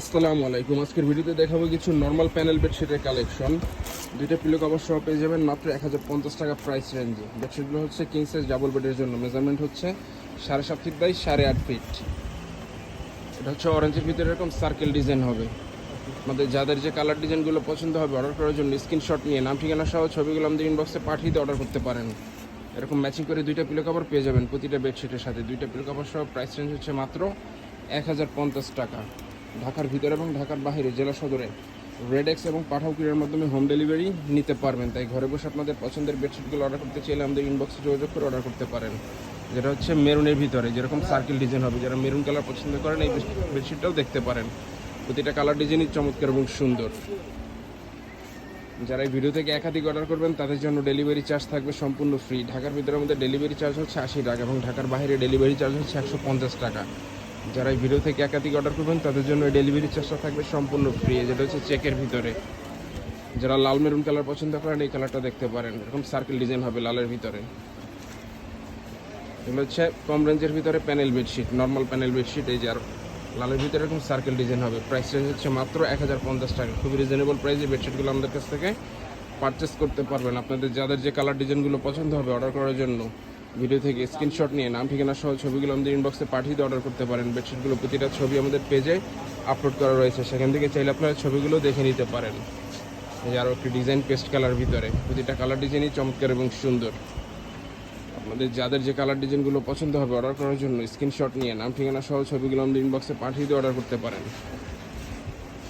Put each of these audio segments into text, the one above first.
আসসালামু আলাইকুম। আজকের ভিডিওতে দেখাবো কিছু নর্মাল প্যানেল বেডশিটের কালেকশন দুইটা পিলো কভার সহ পেয়ে যাবেন মাত্র এক হাজার পঞ্চাশ টাকা প্রাইস রেঞ্জে বেডশিটগুলো হচ্ছে কিং সাইজ ডাবল বেডের জন্য। মেজারমেন্ট হচ্ছে সাড়ে সাত ফিট বাই সাড়ে আট ফিট এটা হচ্ছে অরেঞ্জের ভিতরে এরকম সার্কেল ডিজাইন হবে। আমাদের যাদের যে কালার ডিজাইনগুলো পছন্দ হবে অর্ডার করার জন্য স্ক্রিনশট নিয়ে নাম, ঠিকানা সহ ছবিগুলো আমাদের ইনবক্সে পাঠিয়ে দিয়ে অর্ডার করতে পারেন। এরকম ম্যাচিং করে দুইটা পিলো কভার পেয়ে যাবেন প্রতিটা বেডশিটের সাথে। দুইটা পিলো কভার সহ প্রাইস রেঞ্জ হচ্ছে মাত্র এক হাজার পঞ্চাশ টাকা। ঢাকার ভিতরে এবং ঢাকার বাইরে জেলা সদরে রেডেক্স এবং পাঠাও কুরিয়ার মাধ্যমে হোম ডেলিভারি নিতে পারবেন। তাই ঘরে বসে আপনাদের পছন্দের বেডশিটগুলো অর্ডার করতে চাইলে আমাদের ইনবক্সে যোগাযোগ করে অর্ডার করতে পারেন। যেটা হচ্ছে মেরুনের ভিতরে, যেরকম সার্কেল ডিজাইন হবে। যারা মেরুন কালার পছন্দ করেন এই বেডশিটটাও দেখতে পারেন। প্রতিটা কালার ডিজাইনই চমৎকার এবং সুন্দর। যারা এই ভিডিও থেকে একাধিক অর্ডার করবেন, তাদের জন্য ডেলিভারি চার্জ থাকবে সম্পূর্ণ ফ্রি ঢাকার ভিতরে আমাদের ডেলিভারি চার্জ হচ্ছে আশি টাকা এবং ঢাকার বাইরে ডেলিভারি চার্জ হচ্ছে একশো পঞ্চাশ টাকা। যারা এই ভিডিও থেকে একাধিক অর্ডার করবেন, তাদের জন্য ডেলিভারি চার্জটা থাকবে সম্পূর্ণ ফ্রি যেটা হচ্ছে চেকের ভিতরে। যারা লাল মেরুন কালার পছন্দ করেন, এই কালারটা দেখতে পারেন। এরকম সার্কেল ডিজাইন হবে লালের ভিতরে। এগুলো হচ্ছে কম রেঞ্জের ভিতরে panel bedsheet normal panel bedsheet এই যে আর লালের ভিতরে এরকম সার্কেল ডিজাইন হবে। প্রাইস রেঞ্জ হচ্ছে মাত্র এক হাজার পঞ্চাশ টাকা। খুবই রিজনেবল প্রাইসে বেডশিটগুলো আমাদের কাছ থেকে পারচেস করতে পারবেন। আপনাদের যাদের যে কালার ডিজাইনগুলো পছন্দ হবে অর্ডার করার জন্য। ভিডিও থেকে স্ক্রিনশট নিয়ে নাম, ঠিকানা সহ ছবিগুলো আমাদের ইনবক্সে পাঠিয়ে দিয়ে অর্ডার করতে পারেন। বেডশিটগুলো প্রতিটা ছবি আমাদের পেজে আপলোড করা রয়েছে। সেখান থেকে চাইলে আপনারা ছবিগুলো দেখে নিতে পারেন। আরও একটি ডিজাইন পেস্ট কালার ভিতরে। প্রতিটা কালার ডিজাইনই চমৎকার এবং সুন্দর। আপনাদের যাদের যে কালার ডিজাইনগুলো পছন্দ হবে অর্ডার করার জন্য স্ক্রিনশট নিয়ে নাম, ঠিকানা সহ ছবিগুলো আমাদের ইনবক্সে পাঠিয়ে দিয়ে অর্ডার করতে পারেন।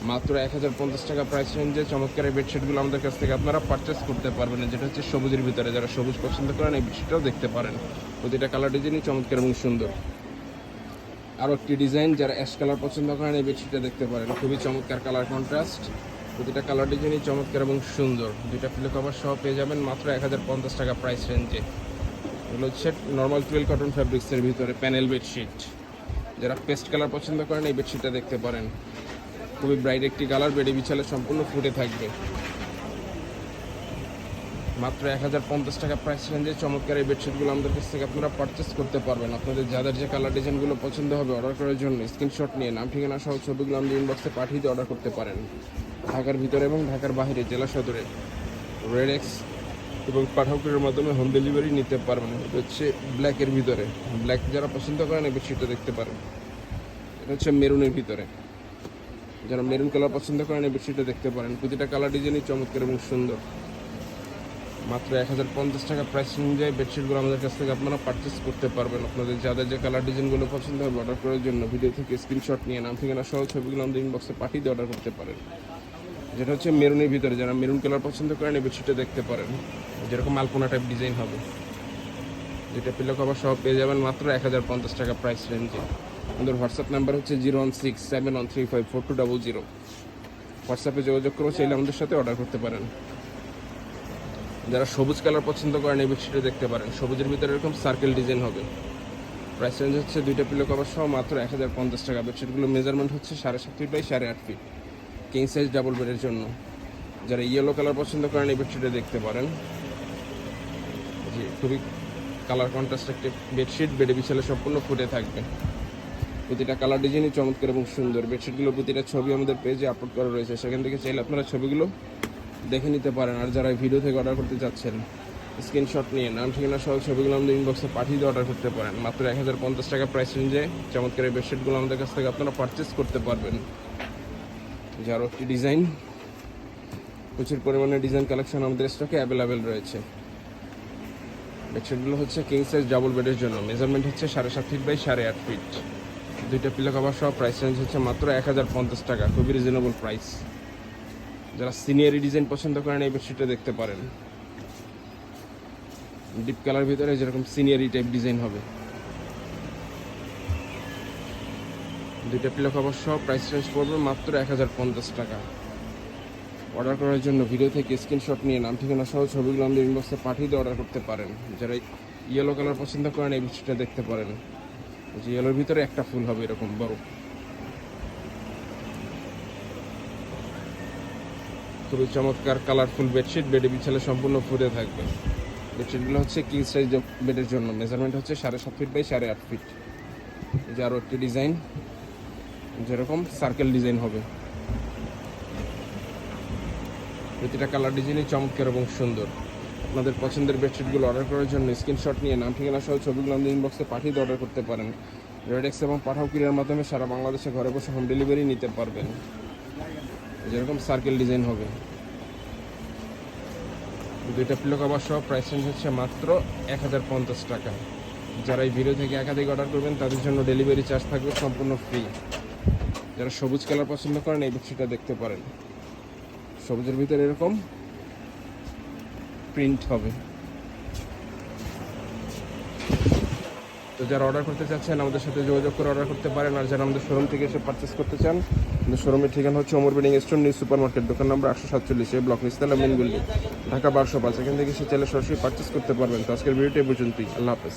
মাত্র এক হাজার পঞ্চাশ টাকা প্রাইস রেঞ্জে চমৎকার এই বেডশিটগুলো আমাদের কাছ থেকে আপনারা পারচেস করতে পারবেন যেটা হচ্ছে সবুজের ভিতরে, যারা সবুজ পছন্দ করেন এই বেডশিটটাও দেখতে পারেন। প্রতিটা কালার ডিজাইনই চমৎকার এবং সুন্দর। আরও একটি ডিজাইন যারা অ্যাশ কালার পছন্দ করেন এই বেডশিটটা দেখতে পারেন। খুবই চমৎকার কালার কন্ট্রাস্ট প্রতিটা কালার ডিজাইনই চমৎকার এবং সুন্দর। দুইটা পিলো কভার সহ পেয়ে যাবেন মাত্র এক হাজার পঞ্চাশ টাকা প্রাইস রেঞ্জে এগুলো হচ্ছে নর্মাল টুয়েল কটন ফ্যাব্রিক্সের ভিতরে প্যানেল বেডশিট যারা পেস্ট কালার পছন্দ করেন এই বেডশিটটা দেখতে পারেন। খুবই ব্রাইট একটি কালার বেডে বিছালে সম্পূর্ণ ফুটে থাকবে। মাত্র এক হাজার পঞ্চাশ টাকা প্রাইস রেঞ্জে চমৎকার এই বেডশিটগুলো আমাদের কাছ থেকে আপনারা পারচেস করতে পারবেন। আপনাদের যাদের যে কালার ডিজাইনগুলো পছন্দ হবে অর্ডার করার জন্য স্ক্রিনশট নিয়ে নাম, ঠিকানা সহ ছবিগুলো আমাদের ইনবক্সে পাঠিয়ে দিয়ে অর্ডার করতে পারেন। ঢাকার ভিতরে এবং ঢাকার বাইরে, জেলা সদরে। রেডেক্স এবং পাঠাকের মাধ্যমে হোম ডেলিভারি নিতে পারবেন। এটা হচ্ছে ব্ল্যাকের ভিতরে। ব্ল্যাক যারা পছন্দ করেন এই বেডশিটটা দেখতে পারেন। এটা হচ্ছে মেরুনের ভিতরে। যারা মেরুন কালার পছন্দ করেন এই বেডশিটটা দেখতে পারেন। প্রতিটা কালার ডিজাইনই চমৎকার এবং সুন্দর। মাত্র এক হাজার পঞ্চাশ টাকা প্রাইস অনুযায়ী বেডশিটগুলো আমাদের কাছ থেকে আপনারা পারচেস করতে পারবেন। আপনাদের যাদের যে কালার ডিজাইনগুলো পছন্দ হবে অর্ডার করার জন্য ভিডিও থেকে স্ক্রিনশট নিয়ে নাম, ঠিকানা সহ ছবিগুলো আমাদের ইনবক্সে পাঠিয়ে দিয়ে অর্ডার করতে পারেন। যেটা হচ্ছে মেরুনের ভিতরে, যারা মেরুন কালার পছন্দ করেন এই বেডশিটটা দেখতে পারেন। যেরকম আলপনা টাইপ ডিজাইন হবে। যেটা পিলো কভার সব পেয়ে যাবেন মাত্র এক হাজার পঞ্চাশ টাকা প্রাইস রেঞ্জে আমাদের হোয়াটসঅ্যাপ নাম্বার হচ্ছে zero one six seven one three five four two double zero. হোয়াটসঅ্যাপে যোগাযোগ করে, চাইলে আমাদের সাথে অর্ডার করতে পারেন। যারা সবুজ কালার পছন্দ করেন এই বেডশিটে দেখতে পারেন। সবুজের ভিতরে এরকম সার্কেল ডিজাইন হবে। প্রাইস রেঞ্জ হচ্ছে দুইটা পিলো কভার সহ মাত্র এক হাজার পঞ্চাশ টাকা। বেডশিটগুলো মেজারমেন্ট হচ্ছে সাড়ে সাত ফিট বাই সাড়ে আট ফিট কিং সাইজ ডাবল বেডের জন্য। যারা ইয়েলো কালার পছন্দ করেন এই বেডশিটে দেখতে পারেন। খুবই কালার কন্ট্রাস্ট একটি বেডশিট। বেডে বিছালে সম্পূর্ণ ফুটে থাকবে। প্রতিটা কালার ডিজাইনই চমৎকার এবং সুন্দর। বেডশিটগুলো প্রতিটা ছবি আমাদের পেজে আপলোড করা রয়েছে। সেখান থেকে চাইলে আপনারা ছবিগুলো দেখে নিতে পারেন। আর যারা ভিডিও থেকে অর্ডার করতে চাচ্ছেন স্ক্রিনশট নিয়ে নাম, ঠিকানা সহ ছবিগুলো আমাদের ইনবক্সে পাঠিয়ে দিয়ে অর্ডার করতে পারেন। মাত্র এক হাজার পঞ্চাশ টাকা প্রাইস রেঞ্জে চমৎকার এই বেডশিটগুলো আমাদের কাছ থেকে আপনারা পারচেস করতে পারবেন। যারও একটি ডিজাইন প্রচুর পরিমাণে ডিজাইন কালেকশন আমাদের স্টকে অ্যাভেলেবেল রয়েছে। বেডশিটগুলো হচ্ছে কিং সাইজ ডাবল বেডের জন্য। মেজারমেন্ট হচ্ছে সাড়ে সাত ফিট বাই সাড়ে আট ফিট দুইটা পিলো কভার সহ প্রাইস রেঞ্জ হচ্ছে মাত্র এক হাজার পঞ্চাশ টাকা। খুবই রিজনেবল প্রাইস যারা সিনিয়রি ডিজাইন পছন্দ করেন এই বেডশিটটা দেখতে পারেন। ডিপ কালার ভিতরে যেরকম সিনিয়রি টাইপ ডিজাইন হবে। দুইটা পিলো কভার সহ প্রাইস রেঞ্জ পড়বে মাত্র এক হাজার পঞ্চাশ টাকা। অর্ডার করার জন্য ভিডিও থেকে স্ক্রিনশট নিয়ে নাম, ঠিকানা সহ ছবিগুলো আমাদের ইনবক্সে পাঠিয়ে দিয়ে অর্ডার করতে পারেন। যারা ইয়েলো কালার পছন্দ করেন এই বেডশিটটা দেখতে পারেন। যে ইয়েলোর ভিতরে একটা ফুল হবে এরকম, বড়। খুবই চমৎকার কালারফুল বেডশিট বেডে বিছালে সম্পূর্ণ ফুটে থাকবে। বেডশিটগুলো হচ্ছে কিং সাইজ বেডের জন্য। মেজারমেন্ট হচ্ছে সাড়ে সাত ফিট বাই সাড়ে আট ফিট যে আরও একটি ডিজাইন যেরকম সার্কেল ডিজাইন হবে। প্রতিটা কালার ডিজাইনই চমৎকার এবং সুন্দর। আপনাদের পছন্দের বেডশিটগুলো অর্ডার করার জন্য স্ক্রিনশট নিয়ে নাম, ঠিকানা সহ ছবিগুলো আমাদের ইনবক্সে পাঠিয়ে অর্ডার করতে পারেন। রেডেক্স এবং পাঠাও ক্রিয়ার মাধ্যমে সারা বাংলাদেশে ঘরে বসে হোম ডেলিভারি নিতে পারবেন। যেরকম সার্কেল ডিজাইন হবে। দুইটা পিলো কভার সহ প্রাইস রেঞ্জ হচ্ছে মাত্র এক হাজার পঞ্চাশ টাকা। যারা এই ভিডিও থেকে একাধিক অর্ডার করবেন, তাদের জন্য ডেলিভারি চার্জ থাকবে সম্পূর্ণ ফ্রি যারা সবুজ কালার পছন্দ করেন, এই বেডশিটটা দেখতে পারেন। সবুজের ভিতরে এরকম প্রিন্ট হবে। তো যারা অর্ডার করতে চাচ্ছেন, আমাদের সাথে যোগাযোগ করে অর্ডার করতে পারেন। আর যারা আমাদের শোরুম থেকে এসে পারচেস করতে চান, আমাদের শোরুমের ঠিকানা হচ্ছে Amar building store new super market দোকান নম্বর আটশো সাতচল্লিশ এই ব্লক নিস্তালা মেন বিল্ডিং ঢাকা বারোশো পাঁচ। এখান থেকে সে চাইলে সরাসরি পারচেস করতে পারবেন। তো আজকের ভিডিওটি পর্যন্তই। আল্লাহ হাফেজ।